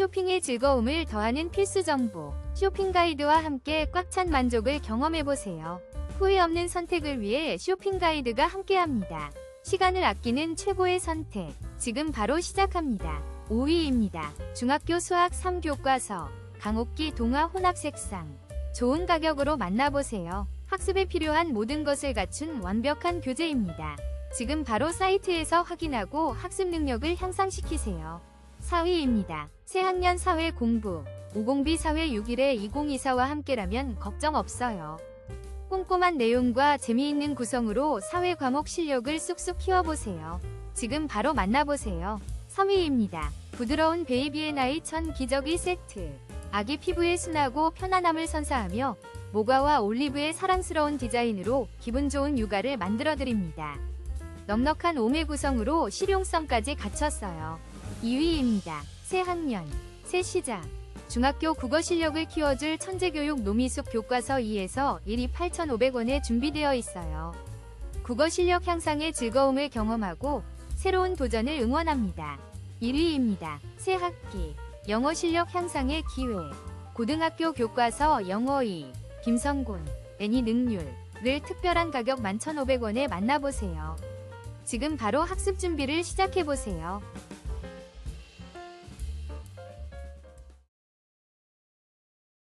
쇼핑의 즐거움을 더하는 필수 정보. 쇼핑 가이드와 함께 꽉 찬 만족을 경험해보세요. 후회 없는 선택을 위해 쇼핑 가이드가 함께합니다. 시간을 아끼는 최고의 선택. 지금 바로 시작합니다. 5위입니다. 중학교 수학 3교과서. 강옥기 동화 혼합 색상. 좋은 가격으로 만나보세요. 학습에 필요한 모든 것을 갖춘 완벽한 교재입니다. 지금 바로 사이트에서 확인하고 학습 능력을 향상시키세요. 4위입니다. 새학년 사회 공부. 5공비 사회 6일에 2024와 함께라면 걱정 없어요. 꼼꼼한 내용과 재미있는 구성으로 사회 과목 실력을 쑥쑥 키워보세요. 지금 바로 만나보세요. 3위입니다. 부드러운 베이비의 나이 천 기저귀 세트. 아기 피부의 순하고 편안함을 선사하며 모과와 올리브의 사랑스러운 디자인으로 기분 좋은 육아를 만들어드립니다. 넉넉한 오메 구성으로 실용성까지 갖췄어요. 2위입니다. 새 학년, 새 시작. 중학교 국어 실력을 키워줄 천재교육 노미숙 교과서 2에서 1위 8,500원에 준비되어 있어요. 국어 실력 향상의 즐거움을 경험하고 새로운 도전을 응원합니다. 1위입니다. 새 학기, 영어 실력 향상의 기회. 고등학교 교과서 영어 2, 김성곤, 애니 능률을 특별한 가격 11,500원에 만나보세요. 지금 바로 학습 준비를 시작해보세요.